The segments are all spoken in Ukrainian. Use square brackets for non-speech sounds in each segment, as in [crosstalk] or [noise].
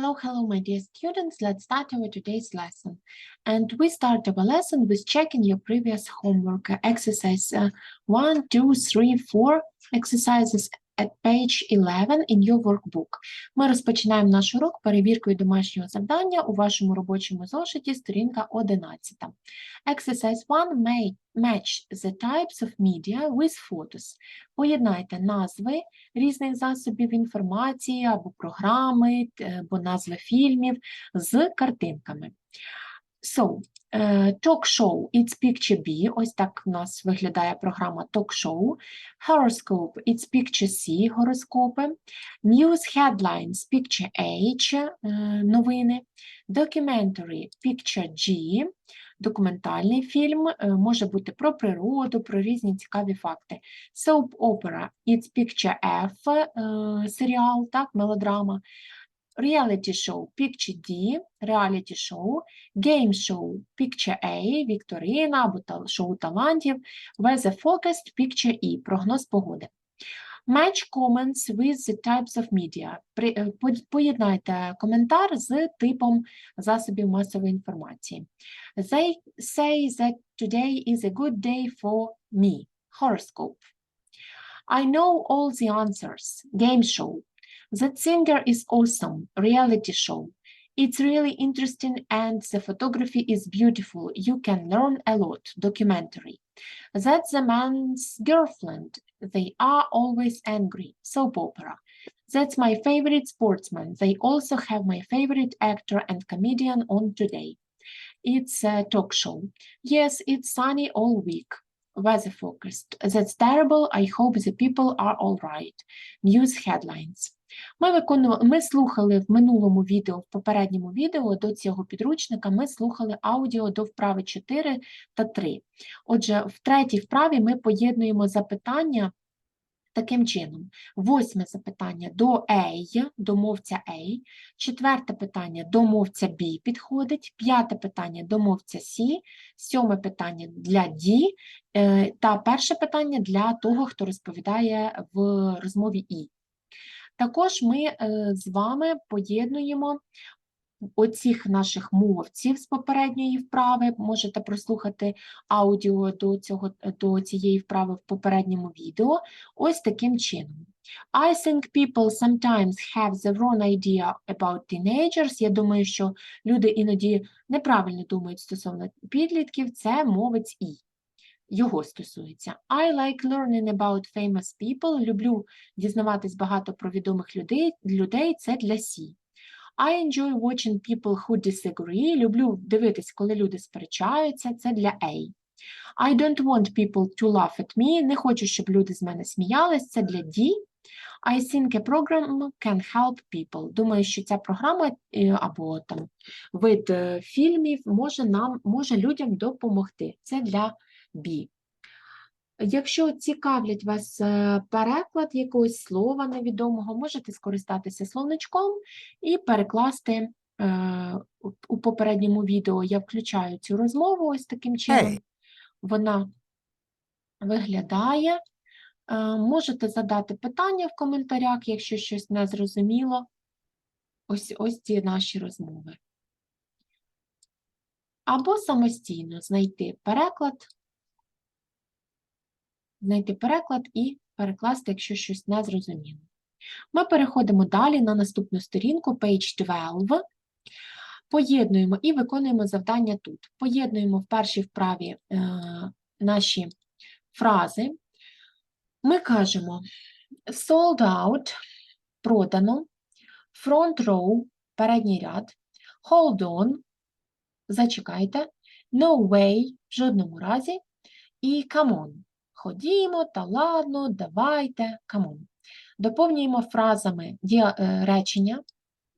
Hello, hello, my dear students. Let's start our today's lesson. And we start our lesson with checking your previous homework uh, exercise uh, one, two, three, four exercises at page 11 in your workbook. Ми розпочинаємо наш урок перевіркою домашнього завдання у вашому робочому зошиті, сторінка 11. Exercise 1. May match the types of media with photos. Поєднайте назви різних засобів інформації або програми, або назви фільмів з картинками. So, е, talk show, it's picture B, ось так у нас виглядає програма show. Horoscope, it's picture C, гороскопи. News headlines, picture H, е, новини. Documentary, picture G, документальний фільм, е, може бути про природу, про різні цікаві факти. Soap opera, it's picture F, е, серіал, так, мелодрама. Reality show, picture D, reality show. Game show, picture A, вікторина або шоу талантів. Weather forecast, picture E, прогноз погоди. Match comments with the types of media. Е, Поєднайте коментар з типом засобів масової інформації. They say that today is a good day for me. Horoscope. I know all the answers. Game show. That singer is awesome. Reality show. It's really interesting and the photography is beautiful. You can learn a lot. Documentary. That's the man's girlfriend. They are always angry. Soap opera. That's my favorite sportsman. They also have my favorite actor and comedian on today. It's a talk show. Yes, it's sunny all week. Weather forecast. That's terrible. I hope the people are all right. News headlines. Ми виконували, ми слухали в минулому відео, в попередньому відео до цього підручника, ми слухали аудіо до вправи 4 та 3. Отже, в третій вправі ми поєднуємо запитання таким чином. Восьме запитання до A, до мовця A, четверте питання до мовця B підходить, п'яте питання до мовця C, сьоме питання для D, е, та перше питання для того, хто розповідає в розмові І. Також ми е, з вами поєднуємо оцих наших мовців з попередньої вправи. Можете прослухати аудіо до, цього, до цієї вправи в попередньому відео. Ось таким чином. I think people sometimes have the wrong idea about teenagers. Я думаю, що люди іноді неправильно думають стосовно підлітків. Це мовець І. Його стосується. I like learning about famous people. Люблю дізнаватись багато про відомих людей. людей це для Сі. I enjoy watching people who disagree. Люблю дивитись, коли люди сперечаються. Це для A. I don't want people to laugh at me. Не хочу, щоб люди з мене сміялись. Це для D. I think a program can help people. Думаю, що ця програма е, або там вид е, фільмів може нам може людям допомогти. Це для B. Якщо цікавлять вас е, переклад якогось слова невідомого, можете скористатися словничком і перекласти е, у- попередньому відео. Я включаю цю розмову ось таким чином. Вона виглядає. Е, Можете задати питання в коментарях, якщо щось не зрозуміло. Ось, ось ці наші розмови. Або самостійно знайти переклад, знайти переклад і перекласти, якщо щось не зрозуміло. Ми переходимо далі на наступну сторінку, page 12. Поєднуємо і виконуємо завдання тут. Поєднуємо в першій вправі е, наші фрази. Ми кажемо sold out, продано, front row, передній ряд, hold on, зачекайте, no way, в жодному разі, і come on. Ходімо, та ладно, давайте, on. Доповнюємо фразами е, речення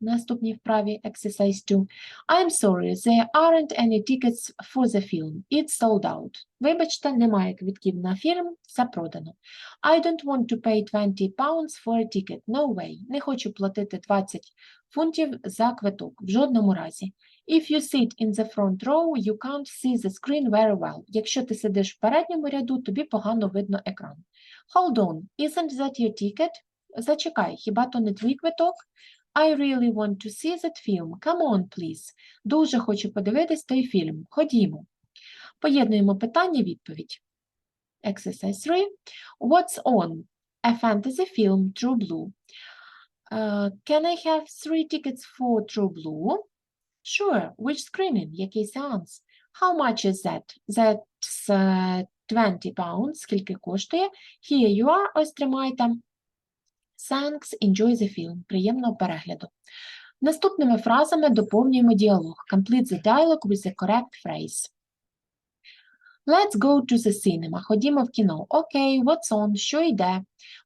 наступній вправі exercise 2. I'm sorry, there aren't any tickets for the film. It's sold out. Вибачте, немає квитків на фільм, все продано. I don't want to pay 20 pounds for a ticket. No way. Не хочу платити 20 фунтів за квиток. В жодному разі. If you sit in the front row, you can't see the screen very well. Якщо ти сидиш в передньому ряду, тобі погано видно екран. Hold on, isn't that your ticket? Зачекай, хіба то не твій квиток? I really want to see that film. Come on, please. Дуже хочу подивитись той фільм. Ходімо. Поєднуємо питання-відповідь. Exercise 3. What's on? A fantasy film, True Blue. Uh, can I have three tickets for True Blue? Sure. Which screening? Який сеанс? How much is that? That's uh, 20 pounds. Скільки коштує? Here you are. Ось тримайте. Thanks. Enjoy the film. Приємного перегляду. Наступними фразами доповнюємо діалог. Complete the dialogue with the correct phrase. Let's go to the cinema. Ходімо в кіно. Okay, what's on? Що йде?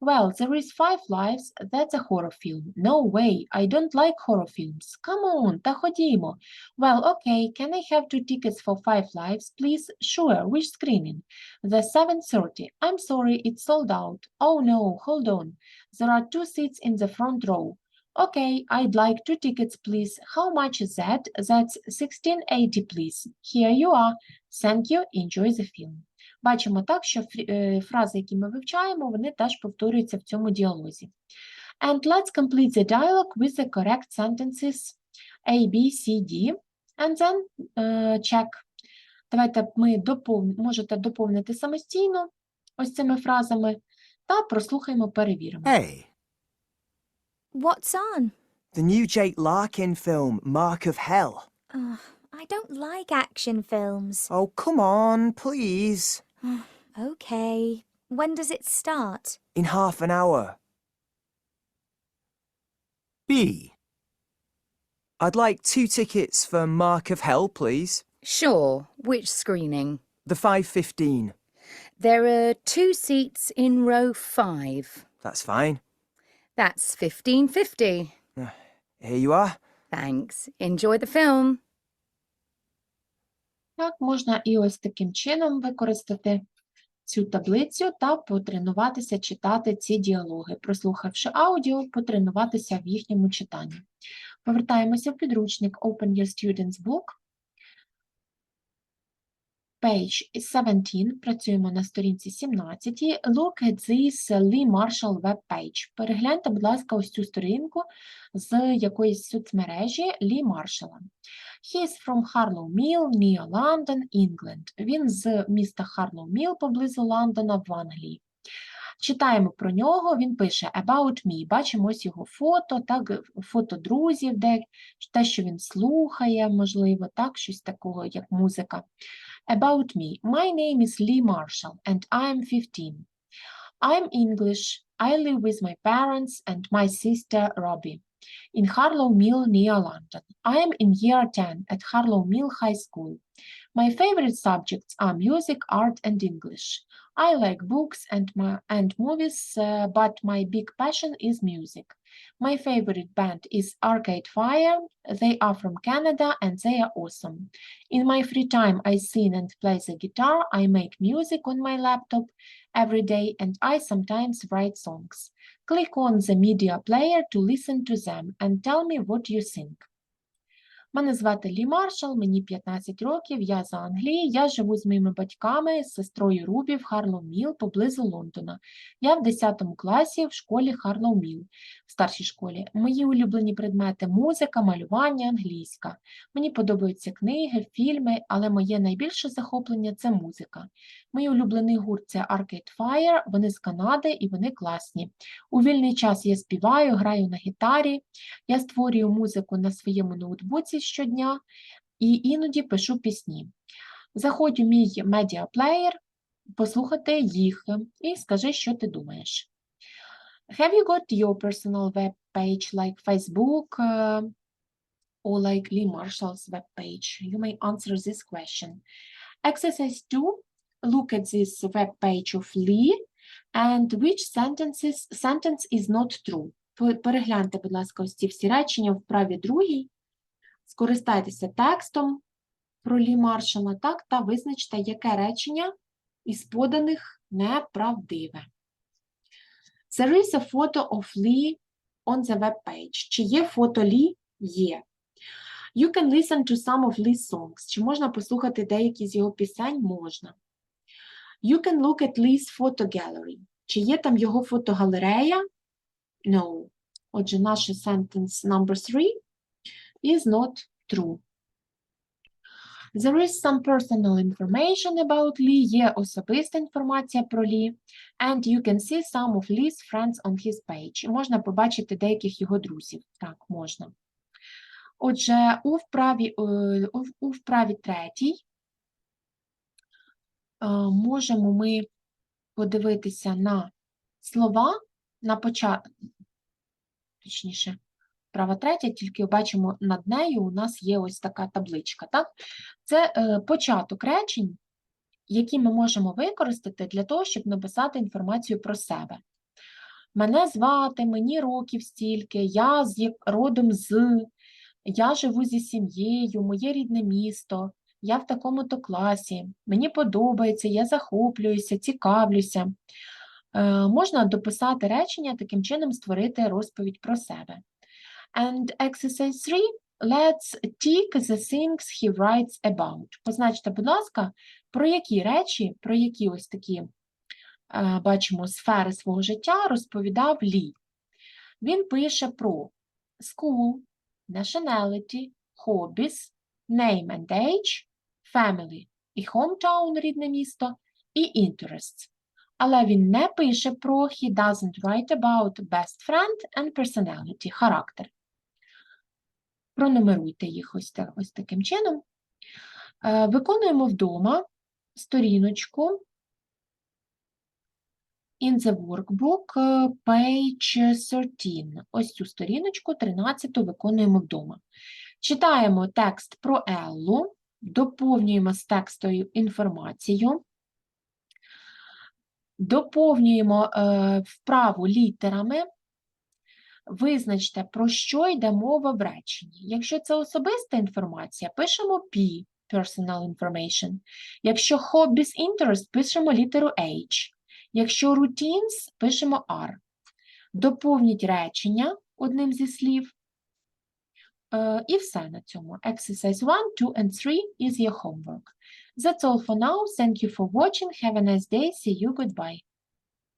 Well, there is Five Lives. That's a horror film. No way. I don't like horror films. Come on, та ходімо. Well, okay. Can I have two tickets for Five Lives, please? Sure. Which screening? The 7:30. I'm sorry, it's sold out. Oh no, hold on. There are two seats in the front row. Okay, I'd like two tickets, please. How much is that? That's 1680, please. Here you are. Thank you. Enjoy the film. Бачимо так, що е, фрази, які ми вивчаємо, вони теж повторюються в цьому діалозі. And let's complete the dialogue with the correct sentences A, B, C, D. And then е, check. Давайте ми допов... можете доповнити самостійно ось цими фразами та прослухаємо, перевіримо. Hey, What's on? the new Jake Larkin film, Mark of Hell. Ugh, I don't like action films. Oh, come on, please. [gasps] Okay. When does it start? In half an hour. B. I'd like two tickets for Mark of Hell, please. Sure. Which screening? The 5.15. There are two seats in row five. That's fine. That's fifteen fifty. [sighs] Here you are. Thanks. Enjoy the film. Так, можна і ось таким чином використати цю таблицю та потренуватися читати ці діалоги, прослухавши аудіо, потренуватися в їхньому читанні. Повертаємося в підручник Open Your Students Book. Page 17, працюємо на сторінці 17. Look at this Lee Marshall web page. Перегляньте, будь ласка, ось цю сторінку з якоїсь соцмережі Лі Маршала. He is from Harlow Mill, near London, England. Він з міста Harlow Mill поблизу Лондона в Англії. Читаємо про нього, він пише About me. Бачимо ось його фото, так, фото друзів, де, те, що він слухає, можливо, так, щось такого, як музика. About me. My name is Lee Marshall and I'm 15. I'm English. I live with my parents and my sister Robbie in Harlow Mill near London. I am in year 10 at Harlow Mill High School. My favorite subjects are music, art, and English. I like books and, my, and movies, uh, but my big passion is music. My favorite band is Arcade Fire. They are from Canada and they are awesome. In my free time, I sing and play the guitar. I make music on my laptop every day and I sometimes write songs. Click on the media player to listen to them and tell me what you think. Мене звати Лі Маршал, мені 15 років, я з Англії, я живу з моїми батьками, з сестрою Рубі в Харлоу Міл поблизу Лондона. Я в 10 класі в школі Харлоу Міл, в старшій школі. Мої улюблені предмети музика, малювання, англійська. Мені подобаються книги, фільми, але моє найбільше захоплення це музика. Мій улюблений гурт це Arcade Fire, вони з Канади і вони класні. У вільний час я співаю, граю на гітарі, я створюю музику на своєму ноутбуці щодня і іноді пишу пісні. Заходь у мій медіаплеєр, послухати їх і скажи, що ти думаєш. Have you got your personal web page like Facebook uh, or like Lee Marshall's web page? You may answer this question. Exercise 2. Look at this web page of Lee and which sentences sentence is not true. Перегляньте, будь ласка, ось ці всі речення в праві другій. Скористайтеся текстом про Лі Маршала, так, та визначте, яке речення із поданих неправдиве. There is a photo of Lee on the web page. Чи є фото Лі? Є. You can listen to some of Lee's songs. Чи можна послухати деякі з його пісень? Можна. You can look at Lee's photo gallery. Чи є там його фотогалерея? No. Отже, наше sentence number three is not true. There is some personal information about Lee. Є особиста інформація про Лі. And you can see some of Lee's friends on his page. Можна побачити деяких його друзів. Так, можна. Отже, у вправі, е, у, вправі третій е, можемо ми подивитися на слова на початку, точніше, Права третя, тільки бачимо над нею у нас є ось така табличка. Так? Це е, початок речень, які ми можемо використати для того, щоб написати інформацію про себе. Мене звати, мені років стільки, я з родом з, я живу зі сім'єю, моє рідне місто, я в такому-то класі, мені подобається, я захоплююся, цікавлюся. Е, можна дописати речення, таким чином створити розповідь про себе. And exercise 3. Let's tick the things he writes about. Позначте, будь ласка, про які речі, про які ось такі, е, бачимо, сфери свого життя розповідав Лі. Він пише про school, nationality, hobbies, name and age, family і hometown, рідне місто, і interests. Але він не пише про he doesn't write about best friend and personality, характер. Пронумеруйте їх ось, та- ось таким чином. Е, Виконуємо вдома сторіночку in the workbook, е, page 13. Ось цю сторіночку 13 виконуємо вдома. Читаємо текст про Еллу, доповнюємо з текстою інформацію, доповнюємо е, вправу літерами, Визначте, про що йде мова в реченні. Якщо це особиста інформація, пишемо P, personal information. Якщо hobbies interest, пишемо літеру H. Якщо routines, пишемо R. Доповніть речення одним зі слів. Е, і все на цьому. Exercise 1, 2 and 3 is your homework. That's all for now. Thank you for watching. Have a nice day. See you. Goodbye.